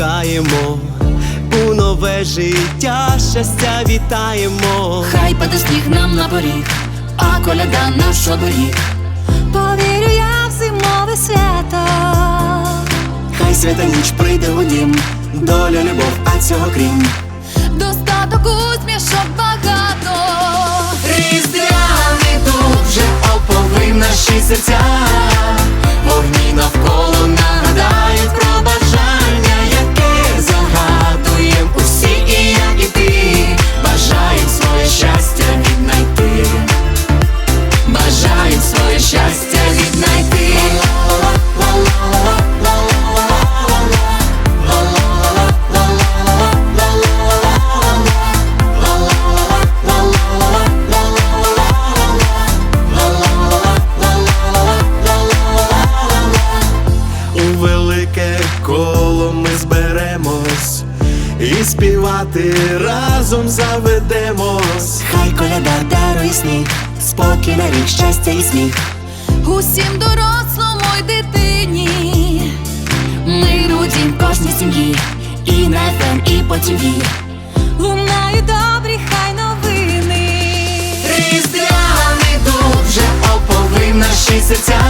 пускаємо, у нове життя щастя вітаємо. Хай паде сніг нам на поріг, а коляда наш оберіг. Повірю я в зимове свято. Хай свята ніч прийде у дім, доля, любов, а цього крім. Достаток усмішок багато. Різдвяний дух вже оповив наші серця, вогні навколо велике коло ми зберемось і співати разом заведемось. Хай коляда дарує сніг, спокій на рік, щастя і сміх. Усім дорослому й дитині. Миру дім кожній сім'ї. І на ФМ, і по ТВ. Лунають добрі хай новини. Різдвяний дух вже оповив наші серця,